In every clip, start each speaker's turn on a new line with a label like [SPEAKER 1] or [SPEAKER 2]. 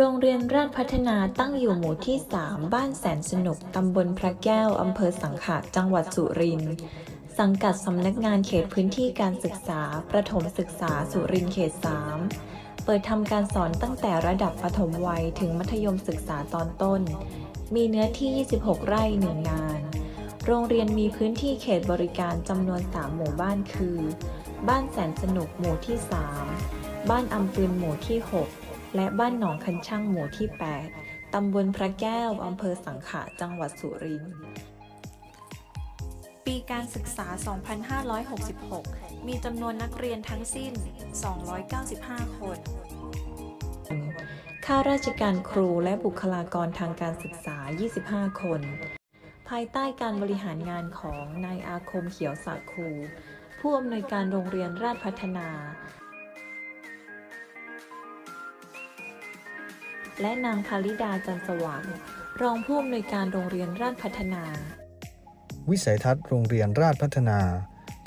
[SPEAKER 1] โรงเรียนราชพัฒนาตั้งอยู่หมู่ที่ 3 บ้านแสนสนุก ตำบลพระแก้ว อำเภอสังขะ จังหวัดสุรินทร์ สังกัดสำนักงานเขตพื้นที่การศึกษา ประถมศึกษาสุรินทร์เขต 3 เปิดทำการสอนตั้งแต่ระดับประถมวัยถึงมัธยมศึกษาตอนต้น มีเนื้อที่ 26 ไร่หนึ่งงาน โรงเรียนมีพื้นที่เขตบริการจำนวน 3 หมู่บ้านคือ บ้านแสนสนุกหมู่ที่ 3 บ้านอำปืนหมู่ที่ 6 และบ้านหนองคันช่างหมู่ที่ 8 ตำบลพระแก้วอำเภอสังขะจังหวัดสุรินทร์ ปีการศึกษา 2566 มีจำนวนนักเรียนทั้งสิ้น 295 คน ข้าราชการครูและบุคลากรทางการศึกษา 25 คน ภายใต้การบริหารงานของนายอาคมเขียวสาคู ผู้อำนวยการโรงเรียนราชพัฒนา และนางพาริดาจันทร์สว่างรองผู้อำนวยการโรงเรียนราชพัฒนา
[SPEAKER 2] วิสัยทัศน์โรงเรียนราชพัฒนา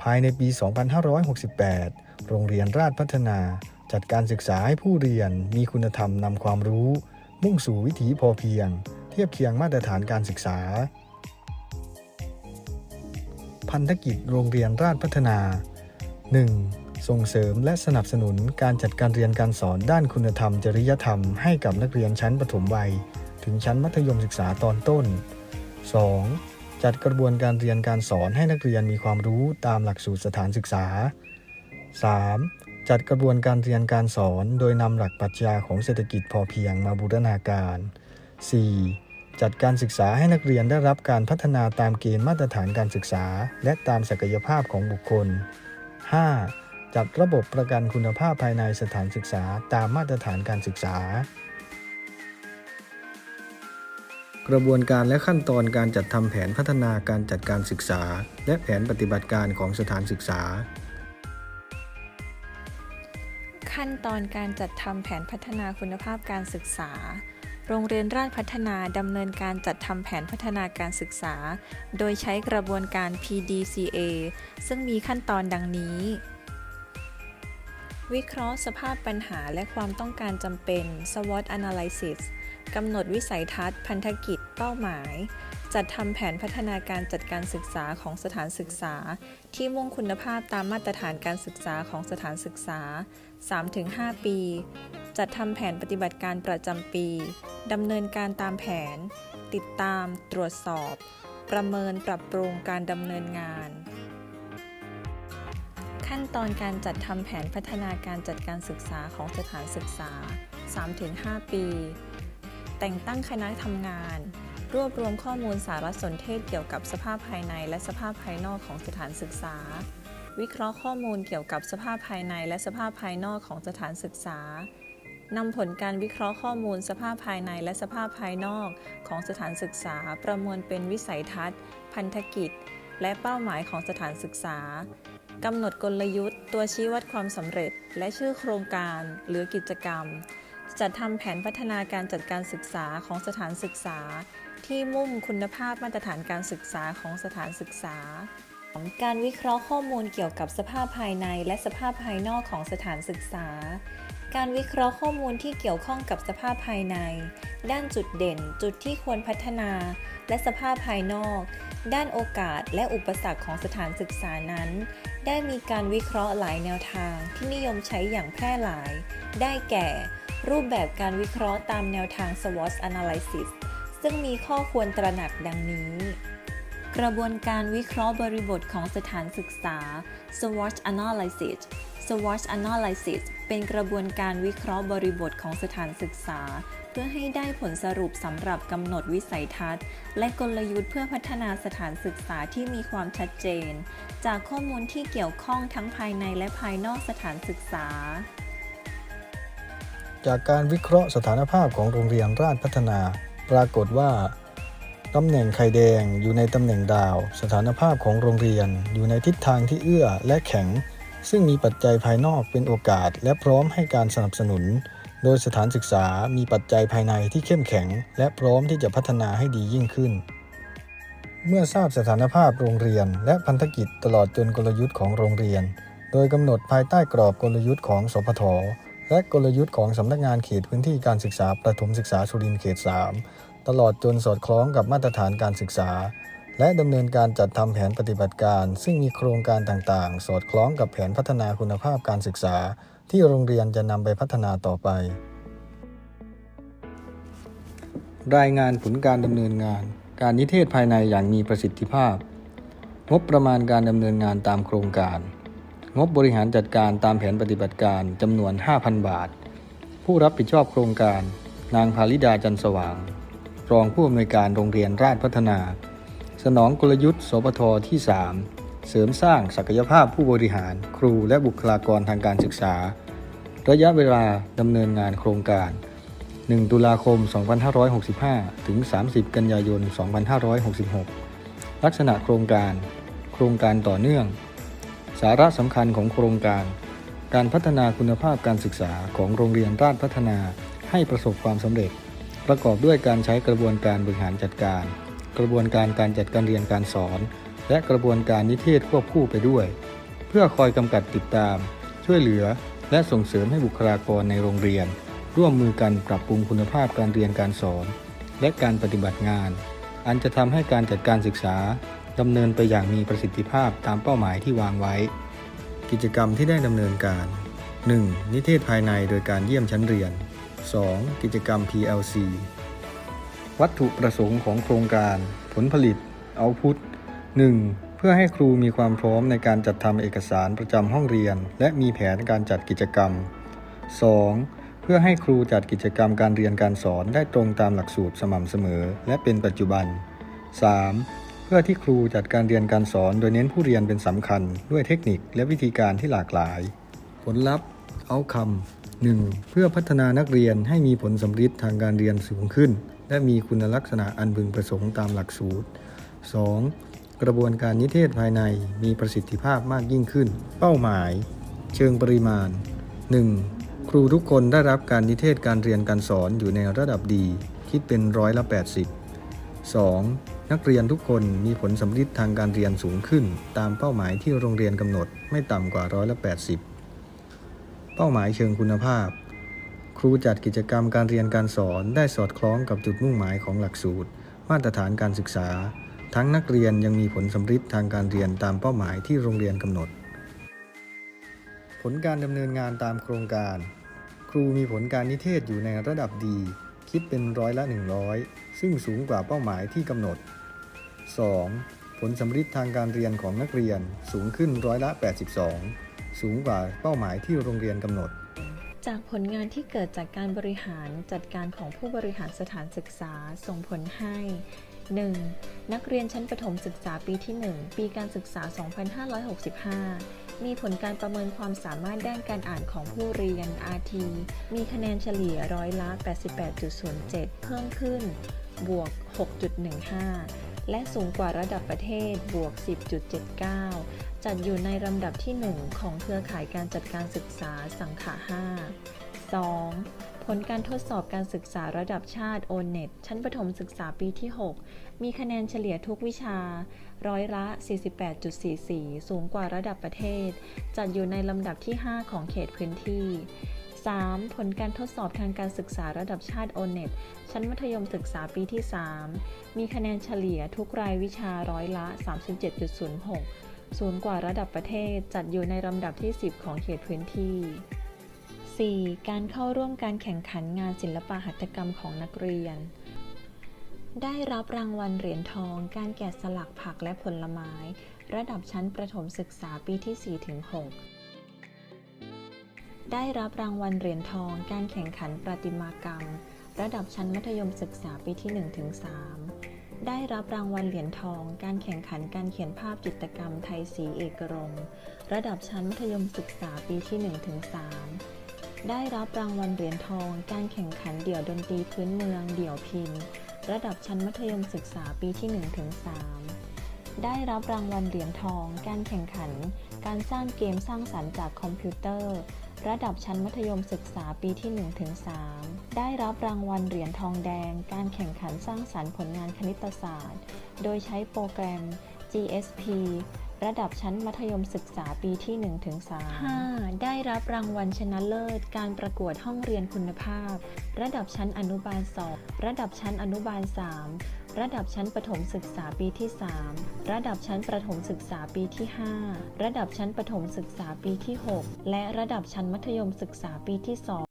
[SPEAKER 2] ภายในปี 2568 โรงเรียนราชพัฒนา จัดการศึกษาให้ผู้เรียนมีคุณธรรมนำความรู้ มุ่งสู่วิถีพอเพียง เทียบเคียงมาตรฐานการศึกษา พันธกิจโรงเรียนราชพัฒนา 1. ส่งเสริมและสนับสนุนการจัดการเรียนการสอนด้านคุณธรรม จริยธรรมให้กับนักเรียนชั้นประถมวัย ถึงชั้นมัธยมศึกษาตอนต้น 2. จัดกระบวนการเรียนการสอนให้นักเรียนมีความรู้ตามหลักสูตรสถานศึกษา 3. จัดกระบวนการเรียนการสอนโดยนำหลักปรัชญาของเศรษฐกิจพอเพียงมาบูรณาการ 4. จัดการศึกษาให้นักเรียนได้รับการพัฒนาตามเกณฑ์มาตรฐานการศึกษา และตามศักยภาพของบุคคล 5. จัดระบบประกันคุณภาพภายในสถานศึกษาตามมาตรฐานการศึกษา กระบวนการและขั้นตอนการจัดทำแผนพัฒนาการจัดการศึกษา และแผนปฏิบัติการของสถานศึกษา
[SPEAKER 1] ขั้นตอนการจัดทำแผนพัฒนาคุณภาพการศึกษา โรงเรียนราชพัฒนาดำเนินการจัดทำแผนพัฒนาการศึกษา โดยใช้กระบวนการ PDCA ซึ่งมีขั้นตอนดังนี้ วิเคราะห์สภาพปัญหาและความต้องการจำเป็น SWOT analysis กำหนดวิสัยทัศน์ พันธกิจ เป้าหมาย จัดทำแผนพัฒนาการจัดการศึกษาของสถานศึกษา ที่มุ่งคุณภาพตามมาตรฐานการศึกษาของสถานศึกษา 3-5 ปี จัดทำแผนปฏิบัติการประจำปีดำเนินการตามแผน ติดตาม ตรวจสอบ ประเมินปรับปรุงการดำเนินงาน ขั้นตอนการจัดทำแผนพัฒนาการจัดการศึกษาของสถานศึกษา 3-5 ปี แต่งตั้งคณะทำงาน รวบรวมข้อมูลสารสนเทศเกี่ยวกับสภาพภายในและสภาพภายนอกของสถานศึกษา วิเคราะห์ข้อมูลเกี่ยวกับสภาพภายในและสภาพภายนอกของสถานศึกษานำผลการวิเคราะห์ข้อมูลสภาพภายในและสภาพภายนอกของสถานศึกษา ประมวลเป็นวิสัยทัศน์ พันธกิจ และเป้าหมายของสถานศึกษากำหนดกลยุทธ์ ตัวชี้วัดความสำเร็จ และชื่อโครงการหรือกิจกรรม จัดทำแผนพัฒนาการจัดการศึกษาของสถานศึกษา ที่มุ่งคุณภาพมาตรฐานการศึกษาของสถานศึกษา การวิเคราะห์ข้อมูลเกี่ยวกับสภาพภายในและสภาพภายนอกของสถานศึกษา การวิเคราะห์ข้อมูลที่เกี่ยวข้องกับสภาพภายใน ด้านจุดเด่น จุดที่ควรพัฒนา และสภาพภายนอก ด้านโอกาสและอุปสรรคของสถานศึกษานั้น ได้มีการวิเคราะห์หลายแนวทางที่นิยมใช้อย่างแพร่หลาย ได้แก่ รูปแบบการวิเคราะห์ตามแนวทาง SWOT analysis ซึ่งมีข้อควรตระหนักดังนี้ กระบวนการวิเคราะห์บริบทของสถานศึกษา SWOT analysis SWOT analysis เป็นกระบวนการวิเคราะห์บริบทของสถานศึกษา เพื่อให้ได้ผลสรุปสำหรับกำหนดวิสัยทัศน์ และกลยุทธ์เพื่อพัฒนาสถานศึกษาที่มีความชัดเจน จากข้อมูลที่เกี่ยวข้องทั้งภายในและภายนอกสถานศึกษา
[SPEAKER 2] จากการวิเคราะห์สถานภาพของโรงเรียนราชพัฒนา ปรากฏว่าตำแหน่งไข่แดงอยู่ในตำแหน่งดาว สถานภาพของโรงเรียนอยู่ในทิศทางที่เอื้อและแข็ง ซึ่งมีปัจจัยภายนอกเป็นโอกาสและพร้อมให้การสนับสนุน โดยสถานศึกษามีปัจจัยภายในที่เข้มแข็ง และพร้อมที่จะพัฒนาให้ดียิ่งขึ้น เมื่อทราบสถานภาพโรงเรียน และพันธกิจตลอดจนกลยุทธ์ของโรงเรียน โดยกำหนดภายใต้กรอบกลยุทธ์ของสพท และกลยุทธ์ของสำนักงานเขตพื้นที่การศึกษาประถมศึกษาสุรินทร์เขต 3 ตลอดจนสอดคล้องกับมาตรฐานการศึกษา และดำเนินการจัดทำแผนปฏิบัติการ ซึ่งมีโครงการต่างๆ สอดคล้องกับแผนพัฒนาคุณภาพการศึกษา ที่โรงเรียนจะนำไปพัฒนาต่อไป รายงานผลการดำเนินงาน การนิเทศภายในอย่างมีประสิทธิภาพ งบประมาณการดำเนินงานตามโครงการ งบบริหารจัดการตามแผนปฏิบัติการจำนวน 5,000 บาท ผู้รับผิดชอบโครงการ นางภาริดาจันสว่าง รองผู้อำนวยการโรงเรียนราชพัฒนา สนองกลยุทธ์สปทที่ 3 เสริมสร้างศักยภาพผู้บริหาร ครูและบุคลากรทางการศึกษา ระยะเวลาดำเนินงานโครงการ 1 ตุลาคม 2565 ถึง 30 กันยายน 2566 ลักษณะโครงการ โครงการต่อเนื่อง สาระสำคัญของโครงการ การพัฒนาคุณภาพการศึกษาของโรงเรียนราชพัฒนาให้ประสบความสำเร็จ ประกอบด้วยการใช้กระบวนการบริหารจัดการ กระบวนการการจัดการเรียนการสอน และกระบวนการนิเทศควบคู่ไปด้วย เพื่อคอยกำกับติดตาม ช่วยเหลือ และส่งเสริมให้บุคลากรในโรงเรียน ร่วมมือกันปรับปรุงคุณภาพการเรียนการสอน และการปฏิบัติงาน อันจะทำให้การจัดการศึกษา ดำเนินไปอย่างมีประสิทธิภาพตามเป้าหมายที่วางไว้ กิจกรรมที่ได้ดำเนินการ 1. นิเทศภายในโดยการเยี่ยมชั้นเรียน 2. กิจกรรม PLC วัตถุประสงค์ของโครงการ ผลผลิต เอาพุท 1. เพื่อให้ครูมีความพร้อมในการจัดทำเอกสารประจำห้องเรียน และมีแผนการจัดกิจกรรม 2. เพื่อให้ครูจัดกิจกรรมการเรียนการสอนได้ตรงตามหลักสูตรสม่ำเสมอ และเป็นปัจจุบัน 3. เพื่อที่ครูจัดการเรียนการสอนโดยเน้นผู้เรียนเป็นสำคัญ ด้วยเทคนิคและวิธีการที่หลากหลาย ผลลัพธ์เอาคำ 1. เพื่อพัฒนานักเรียนให้มีผลสำฤทธิ์ทางการเรียนสูงขึ้น และมีคุณลักษณะอันพึงประสงค์ตามหลักสูตร 2. กระบวนการนิเทศภายในมีประสิทธิภาพมากยิ่งขึ้น เป้าหมาย เชิงปริมาณ 1. ครูทุกคนได้รับการนิเทศการเรียนการสอนอยู่ในระดับดี คิดเป็นร้อยละ80 2. นักเรียนทุกคนมีผลสำฤทธิ์ทางการเรียนสูงขึ้น ตามเป้าหมายที่โรงเรียนกำหนดไม่ต่ำกว่าร้อยละ80 เป้าหมายเชิงคุณภาพ ครูจัดกิจกรรมการเรียนการสอนได้สอดคล้องกับจุดมุ่งหมายของหลักสูตร มาตรฐานการศึกษา ทั้งนักเรียนยังมีผลสำฤทธิ์ทางการเรียนตามเป้าหมายที่โรงเรียนกำหนด ผลการดำเนินงานตามโครงการ ครูมีผลการนิเทศอยู่ในระดับดีคิดเป็นร้อยละ 100 ซึ่งสูงกว่าเป้าหมายที่กำหนด 2. ผลสำฤทธิ์ทางการเรียนของนักเรียนสูงขึ้นร้อยละ 82 สูงกว่าเป้าหมายที่โรงเรียนกำหนด
[SPEAKER 1] จากผลงานที่เกิดจากการบริหารจัดการของผู้บริหารสถานศึกษาส่งผลให้ 1. นักเรียนชั้นประถมศึกษาปีที่ 1 ปีการศึกษา 2565 มีผลการประเมินความสามารถด้านการอ่านของผู้เรียน RT มีคะแนนเฉลี่ยร้อยละ 88.07 เพิ่มขึ้น บวก 6.15 และสูงกว่าระดับประเทศบวก 10.79 จัดอยู่ในลำดับที่ 1 ของเครือข่ายการจัดการศึกษาสังขะ5 2. ผลการทดสอบการศึกษาระดับชาติ o n e t ชั้นประถมศึกษาปีที่ 6 มีคะแนนเฉลี่ยทุกวิชา ร้อยละ 48.44 สูงกว่าระดับประเทศ จัดอยู่ในลำดับที่ 5 ของเขตพื้นที่ 3. ผลการทดสอบทางการศึกษาระดับชาติ o n e t ชั้นมัธยมศึกษาปีที่ 3 มีคะแนนเฉลี่ยทุกรายวิชาร้อยละ 37.06 สูงกว่าระดับประเทศจัดอยู่ในลำดับที่ 10 ของเขตพื้นที่ 4. การเข้าร่วมการแข่งขันงานศิลปะหัตถกรรมของนักเรียน ได้รับรางวัลเหรียญทอง การแกะสลักผักและผลไม้ ระดับชั้นประถมศึกษาปีที่ 4-6 ได้รับรางวัลเหรียญทอง การแข่งขันประติมากรรม ระดับชั้นมัธยมศึกษาปีที่ 1-3 ได้รับรางวัลเหรียญทอง การแข่งขันการเขียนภาพจิตรกรรมไทยสีเอกรงระดับชั้นมัธยมศึกษาปีที่ 1-3 ได้รับรางวัลเหรียญทอง การแข่งขันเดี่ยวดนตรีพื้นเมือง เดี่ยวพินระดับชั้นมัธยมศึกษาปีที่ 1-3 ได้รับรางวัลเหรียญทอง การแข่งขัน การสร้างเกมสร้างสรรค์จากคอมพิวเตอร์ ระดับชั้นมัธยมศึกษาปีที่ 1-3 ได้รับรางวัลเหรียญทองแดง การแข่งขันสร้างสรรค์ผลงานคณิตศาสตร์ โดยใช้โปรแกรม GSP ระดับชั้นมัธยมศึกษาปีที่ 1-3 5. ได้รับรางวัลชนะเลิศ การประกวดห้องเรียนคุณภาพ ระดับชั้นอนุบาล 2 ระดับชั้นอนุบาล 3 ระดับชั้นประถมศึกษาปีที่ 3 ระดับชั้นประถมศึกษาปีที่ 5 ระดับชั้นประถมศึกษาปีที่ 6 และระดับชั้นมัธยมศึกษาปีที่ 2